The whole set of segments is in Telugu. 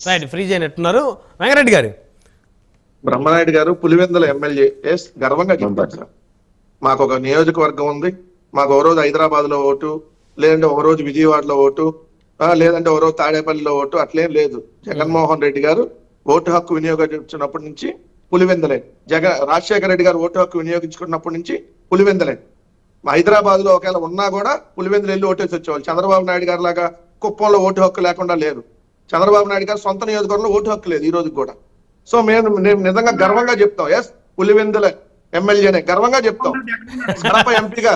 రైట్ ఫ్రీ చేయనట్టున్నారు వెంకరెడ్డి గారు. బ్రహ్మనాయుడు గారు పులివెందుల ఎమ్మెల్యే ఎస్ గర్వంగా చెప్తారు సార్. మాకు ఒక నియోజకవర్గం ఉంది. మాకు ఒక రోజు హైదరాబాద్లో ఓటు లేదంటే ఒక రోజు విజయవాడలో ఓటు ఆ, లేదంటే ఒక రోజు తాడేపల్లిలో ఓటు అట్లేం లేదు. జగన్మోహన్ రెడ్డి గారు ఓటు హక్కు వినియోగించినప్పటి నుంచి పులివెందలే. జగన్ రాజశేఖర రెడ్డి గారు ఓటు హక్కు వినియోగించుకున్నప్పటి నుంచి పులివెందలే. హైదరాబాద్లో ఒకవేళ ఉన్నా కూడా పులివెందులు వెళ్ళి ఓటేసి వచ్చేవాళ్ళు. చంద్రబాబు నాయుడు గారు లాగా కుప్పంలో ఓటు హక్కు లేకుండా లేరు చంద్రబాబు నాయుడు గారు సొంత నియోజకవర్గంలో ఓటు హక్కు లేదు ఈ రోజు కూడా. సో మేము మేము నిజంగా గర్వంగా చెప్తాం. ఎస్ పులివెందుల ఎమ్మెల్యేనే గర్వంగా చెప్తాం. కడప ఎంపీగా.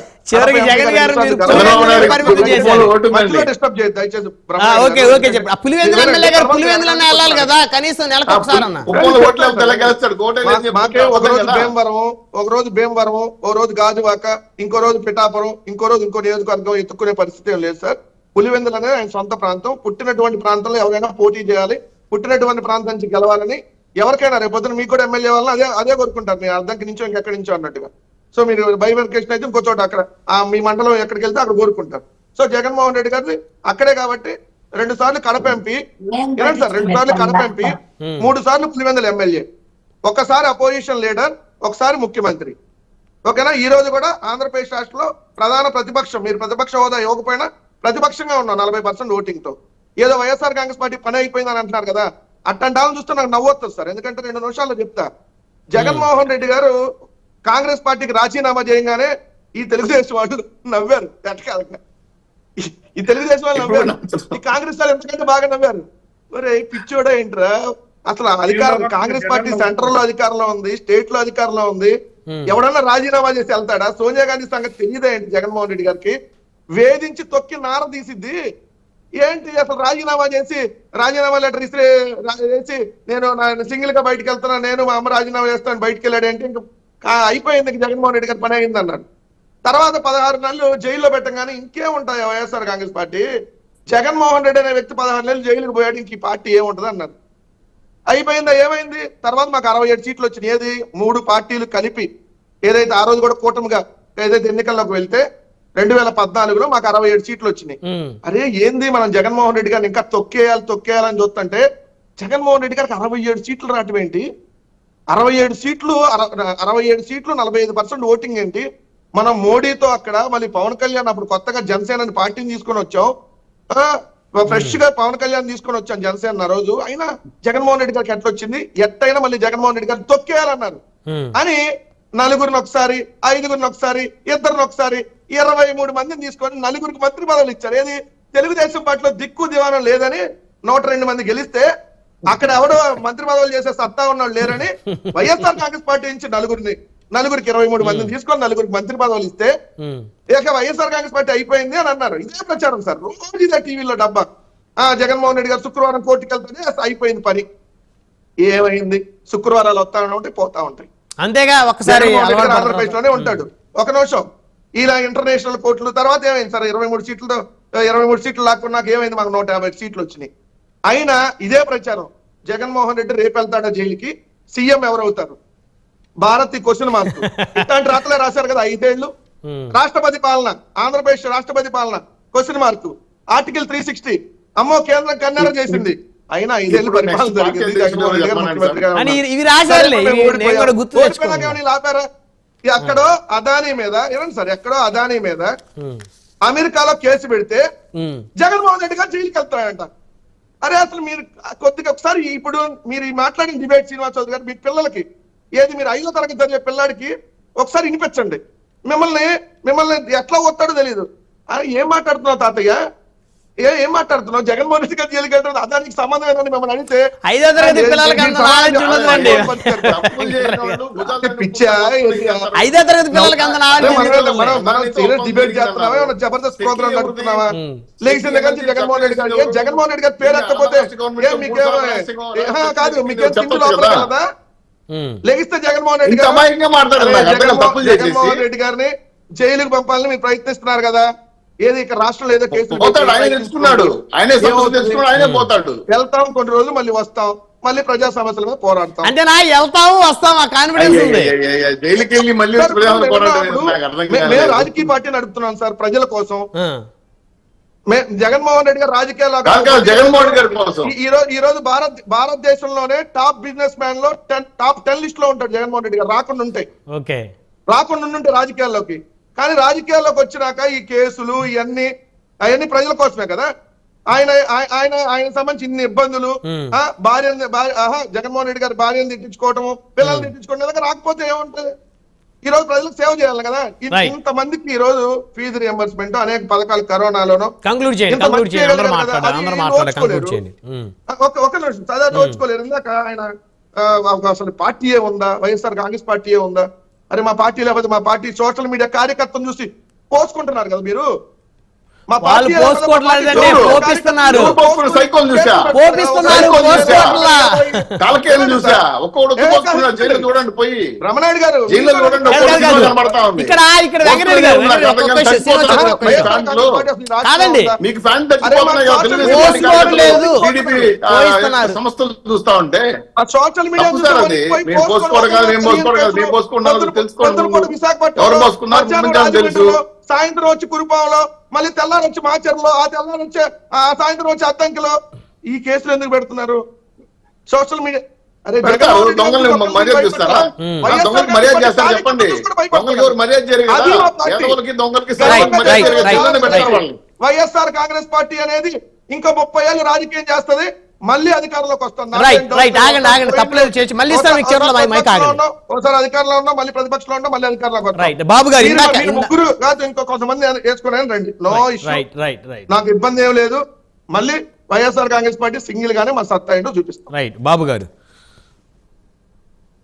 డిస్టర్బ్ చేయదు దయచేసి మాకే ఒక రోజు భీమవరం ఒక రోజు భీమవరం ఒక రోజు గాజువాక ఇంకో రోజు పిఠాపురం ఇంకో రోజు ఇంకో నియోజకవర్గం ఎత్తుకునే పరిస్థితి ఏం లేదు సార్. పులివెందులు అనేది ఆయన సొంత ప్రాంతం. పుట్టినటువంటి ప్రాంతంలో ఎవరైనా పోటీ చేయాలి. పుట్టినటువంటి ప్రాంతం నుంచి గెలవాలని ఎవరికైనా రేపు పొద్దున మీకు కూడా ఎమ్మెల్యే వాళ్ళని అదే అదే కోరుకుంటారు. మీ అర్థంకి నుంచో ఇంకెక్కడి నుంచో అన్నట్టుగా. సో మీరు బైవర్కేషన్ అయితే ఇంకో చోట అక్కడ ఆ మీ మండలం ఎక్కడికి వెళ్తే అక్కడ కోరుకుంటారు. సో జగన్మోహన్ రెడ్డి గారిది అక్కడే కాబట్టి రెండు సార్లు కడప ఎంపీ సార్? రెండు సార్లు కడప ఎంపీ మూడు సార్లు పులివెందుల ఎమ్మెల్యే. ఒకసారి అపోజిషన్ లీడర్ ఒకసారి ముఖ్యమంత్రి. ఓకేనా? ఈ రోజు కూడా ఆంధ్రప్రదేశ్ రాష్ట్రంలో ప్రధాన ప్రతిపక్షం. మీరు ప్రతిపక్ష హోదా ఇవ్వకపోయినా ప్రతిపక్షంగా ఉన్నాం నలభై పర్సెంట్ ఓటింగ్తో ఏదో వైఎస్ఆర్ కాంగ్రెస్ పార్టీ పని అయిపోయిందని అంటున్నారు కదా వాళ్ళని చూస్తే నాకు నవ్వొస్తుంది సార్. ఎందుకంటే రెండు నిమిషాల్లో చెప్తా. జగన్మోహన్ రెడ్డి గారు కాంగ్రెస్ పార్టీకి రాజీనామా చేయగానే ఈ తెలుగుదేశం వాళ్ళు నవ్వారు. ఎట్టకాలంగా ఈ- ఈ తెలుగుదేశం వాళ్ళు నవ్వారు. ఈ కాంగ్రెస్ వాళ్ళు ఎంతకంటే బాగా నవ్వారు. ఒరే పిచ్చోడా ఏంట్రా? అసలు అధికారం కాంగ్రెస్ పార్టీ సెంటర్లో అధికారంలో ఉంది స్టేట్లో అధికారంలో ఉంది. ఎవడన్నా రాజీనామా చేసి వెళ్తాడా? సోనియా గాంధీ సంగతి తెలియదా ఏంటి జగన్మోహన్ రెడ్డి గారికి? వేధించి తొక్కి నార తీసిద్ది. ఏంటి అసలు రాజీనామా చేసి రాజీనామా లెటర్ ఇస్తే చేసి నేను సింగిల్గా బయటకు వెళ్తున్నా నేను మా అమ్మ రాజీనామా చేస్తాను బయటకు వెళ్ళాడు అంటే ఇంకా అయిపోయింది జగన్మోహన్ రెడ్డి గారి పని అయింది అన్నాడు. తర్వాత పదహారు నెలలు జైల్లో పెట్టగానే ఇంకేముంటాయి వైఎస్ఆర్ కాంగ్రెస్ పార్టీ? జగన్మోహన్ రెడ్డి అనే వ్యక్తి పదహారు నెలలు జైలుకి పోయాడు ఇంక ఈ పార్టీ ఏముంటది అన్నారు అయిపోయిందా ఏమైంది? తర్వాత మాకు అరవై ఏడు సీట్లు వచ్చినాయి ఏది? మూడు పార్టీలు కలిపి ఏదైతే ఆ రోజు కూడా కూటమిగా ఏదైతే ఎన్నికల్లోకి వెళ్తే రెండు వేల పద్నాలుగులో మాకు అరవై ఏడు సీట్లు వచ్చినాయి. అరే ఏంది మనం జగన్మోహన్ రెడ్డి గారిని ఇంకా తొక్కేయాలి తొక్కేయాలని చూస్తుంటే జగన్మోహన్ రెడ్డి గారికి అరవై ఏడు సీట్లు రావటం ఏంటి? అరవై ఏడు సీట్లు అర- అరవై ఏడు సీట్లు నలభై ఐదు పర్సెంట్ ఓటింగ్ ఏంటి? మనం మోడీతో అక్కడ మళ్ళీ పవన్ కళ్యాణ్ అప్పుడు కొత్తగా జనసేన పార్టీని తీసుకొని వచ్చాం. ఫ్రెష్గా పవన్ కళ్యాణ్ తీసుకొని వచ్చాం జనసేన రోజు. అయినా జగన్మోహన్ రెడ్డి గారికి ఎట్లా వచ్చింది ఎట్టయినా మళ్ళీ జగన్మోహన్ రెడ్డి గారిని తొక్కేయాలన్నారు. అని నలుగురిని ఒకసారి ఐదుగురిని ఒకసారి ఇద్దరిని ఒకసారి ఇరవై మూడు మందిని తీసుకొని నలుగురికి మంత్రి పదవులు ఇచ్చారు. ఏది? తెలుగుదేశం పార్టీలో దిక్కు దివానం లేదని నూట రెండు మంది గెలిస్తే అక్కడ ఎవడో మంత్రి పదవులు చేసే సత్తా ఉన్నవాళ్ళు లేరని వైఎస్ఆర్ కాంగ్రెస్ పార్టీ నుంచి నలుగురిని నలుగురికి ఇరవై మూడు మందిని తీసుకొని నలుగురికి మంత్రి పదవులు ఇస్తే ఉమ్. ఇక వైఎస్ఆర్ కాంగ్రెస్ పార్టీ అయిపోయింది అని అన్నారు. ఇదే ప్రచారం సార్. రోజు ఇదే టీవీలో డబ్బా. ఆ జగన్మోహన్ రెడ్డి గారు శుక్రవారం కోర్టుకి వెళ్తానే అయిపోయింది పని. ఏమైంది? శుక్రవారాలు వస్తా ఉంటాయి పోతా ఉంటాయి. అంతేగా ఆంధ్రప్రదేశ్. లోనే ఉంటాడు. ఒక నిమిషం. ఇలా ఇంటర్నేషనల్ కోర్టులు తర్వాత ఏమైంది సార్? ఇరవై మూడు సీట్లతో ఇరవై మూడు సీట్లు లాక్కున్నాక ఏమైంది? మాకు నూట యాభై సీట్లు వచ్చినాయి. అయినా ఇదే ప్రచారం. జగన్మోహన్ రెడ్డి రేపు వెళ్తాడా జైలుకి? సీఎం ఎవరు అవుతారు భారత్ క్వశ్చన్ మార్క్ ఇట్లాంటి రాతలే రాశారు కదా ఐదేళ్ళు. రాష్ట్రపతి పాలన ఆంధ్రప్రదేశ్ రాష్ట్రపతి పాలన question mark article three sixty అమ్మో కేంద్రం కన్నెర చేసింది. అయినా పరిపాలన జరిగింది జగన్మోహన్ గారు ఎక్కడో అదానీ మీద ఏమండి సార్ ఎక్కడో అదానీ మీద. అమెరికాలో కేసు పెడితే. జగన్మోహన్ రెడ్డి గారు జైలుకి వెళ్తాడంట అరే అసలు మీరు కొద్దిగా ఒకసారి ఇప్పుడు మీరు ఈ మాట్లాడిన డిబేట్ శ్రీనివాస్ చౌదరి గారు మీ పిల్లలకి ఏది మీరు ఐదో తరగతి చదివే పిల్లాడికి ఒకసారి వినిపించండి. మిమ్మల్ని మిమ్మల్ని ఎట్లా వస్తాడో తెలియదు అరే ఏం మాట్లాడుతున్నావు తాతయ్య? ఏ ఏం మాట్లాడుతున్నావు? జగన్మోహన్ రెడ్డి గారు జైలుకి వెళ్ళడం అదానికి సంబంధం ఏంటని మిమ్మల్ని అడిగితే ఐదో తరగతి పిల్లలకి పిచ్చా? ఐదో తరగతి పిల్లలకి మనం డిబేట్ చేస్తున్నావా? ఏమన్నా జబర్దస్త్ ప్రోగ్రామ్ నడుపుతున్నావా లేచిన దగ్గర నుంచి జగన్మోహన్ రెడ్డి గారు ఏ? జగన్మోహన్ రెడ్డి గారు పేరు ఎత్తకపోతే ఏం మీకేం ఏ, ఆహా, కాదు. మీకేం తిండి లోపల కదా. లెగిస్తే జగన్మోహన్ రెడ్డి గారు. జగన్మోహన్ రెడ్డి గారిని జైలుకు పంపాలని మీరు ప్రయత్నిస్తున్నారు కదా? ఏది ఇక్కడ రాష్ట్రంలో ఏదో పెట్టి తెలుసుకున్నాడు ఆయనే సమస్య ఏమవుతుంది? తెలుసుకున్నాడు ఆయనే పోతాడు వెళ్తాం కొన్ని రోజులు మళ్ళీ వస్తాం మళ్ళీ ప్రజా సమస్యల మీద పోరాడతాం అంటే నా వెళ్తాము వస్తాం ఆ కాన్ఫిడెన్స్ మేము. రాజకీయ పార్టీ నడుపుతున్నాం సార్ ప్రజల కోసం జగన్మోహన్ రెడ్డి గారు రాజకీయాల్లో జగన్మోహన్ రెడ్డి గారి కోసం ఈ- రోజు ఈ రోజు భారత్ భారతదేశంలోనే టాప్ బిజినెస్ మ్యాన్లో టెన్ టాప్ టెన్ లిస్ట్లో ఉంటాడు జగన్మోహన్ రెడ్డి గారు రాకుండా ఉంటాయి ఓకే రాకుండా ఉంటే రాజకీయాల్లోకి కానీ రాజకీయాల్లోకి వచ్చినాక ఈ కేసులు ఇవన్నీ అవన్నీ ప్రజల కోసమే కదా? ఆయన ఆయ- ఆయన ఆయన సంబంధించి ఇన్ని ఇబ్బందులు భార్య ఆహా, జగన్మోహన్ రెడ్డి గారి భార్యను తిట్టించుకోవటము పిల్లల్ని తిట్టించుకోవడం ఇలాగ రాకపోతే ఏముంటది? ఈ రోజు ప్రజలకు సేవ చేయాలి కదా? Right. ఇంతమందికి ఈ రోజు ఫీజు రియంబర్స్మెంట్ అనేక పథకాలు కరోనాలోనూ ఇంత. ఒక నిమిషం చదివా దోచుకోలేరు ఇందాక ఆయన అసలు పార్టీయే ఉందా? వైఎస్ఆర్ కాంగ్రెస్ పార్టీయే ఉందా? అరే మా పార్టీ లేకపోతే మా పార్టీ సోషల్ మీడియా కార్యకర్తను చూసి పోసుకుంటున్నారు కదా మీరు? వాళ్ళు పోపిస్తున్నారు. సైకోలు చూసా? పోపిస్తున్నారు, చూసా? ఒక్కొక్కడు జైలు చూడండి పోయి గారు చూడండి ఇక్కడ ఇక్కడ వెంకటరెడ్డి గారు. కాదండి. మీకు ఫ్యాన్. సంస్థలు చూస్తా ఉంటే సోషల్ మీడియా పోసుకోవడం కాదు, మేము పోసుకోవడం కాదు, తెలుసుకోండి. ఎవరు పోసుకున్నారు, తెలుసు. సాయంత్రం వచ్చి కురుపాంలో మళ్ళీ తెల్లారి వచ్చి మాచర్లో ఆ తెల్లారి వచ్చి ఆ సాయంత్రం వచ్చి అద్దంకిలో ఈ కేసులు ఎందుకు పెడుతున్నారు? సోషల్ మీడియా అరే మర్యాద? చేస్తారా? దొంగలకు మర్యాద చేస్తారు చెప్పండి. దొంగలకి మర్యాద దొంగలకి. వైఎస్ఆర్ కాంగ్రెస్ పార్టీ అనేది ఇంకా ముప్పై ఏళ్ళు రాజకీయం చేస్తది. మళ్ళీ అధికారంలోకి వస్తుంది. ఆగండి, ఆగండి. తప్పలేదు చేసి. మళ్ళీ ఇస్తాను మీకు చివరిలో మై- మైక్ ఆగండి. ఒకసారి అధికారంలో ఉన్నాం మళ్ళీ ప్రతిపక్షంలో ఉన్నాం మళ్ళీ అధికారంలోకి. బాబు గారు, ఇందాక- ముగ్గురు కాదు ఇంకో కొంతమంది వేసుకునే రండి no issue right right right నాకు ఇబ్బంది ఏం లేదు మళ్ళీ వైఎస్ఆర్ కాంగ్రెస్ పార్టీ సింగిల్ గానే మా సత్తా ఏంటో చూపిస్తాం రైట్ బాబు గారు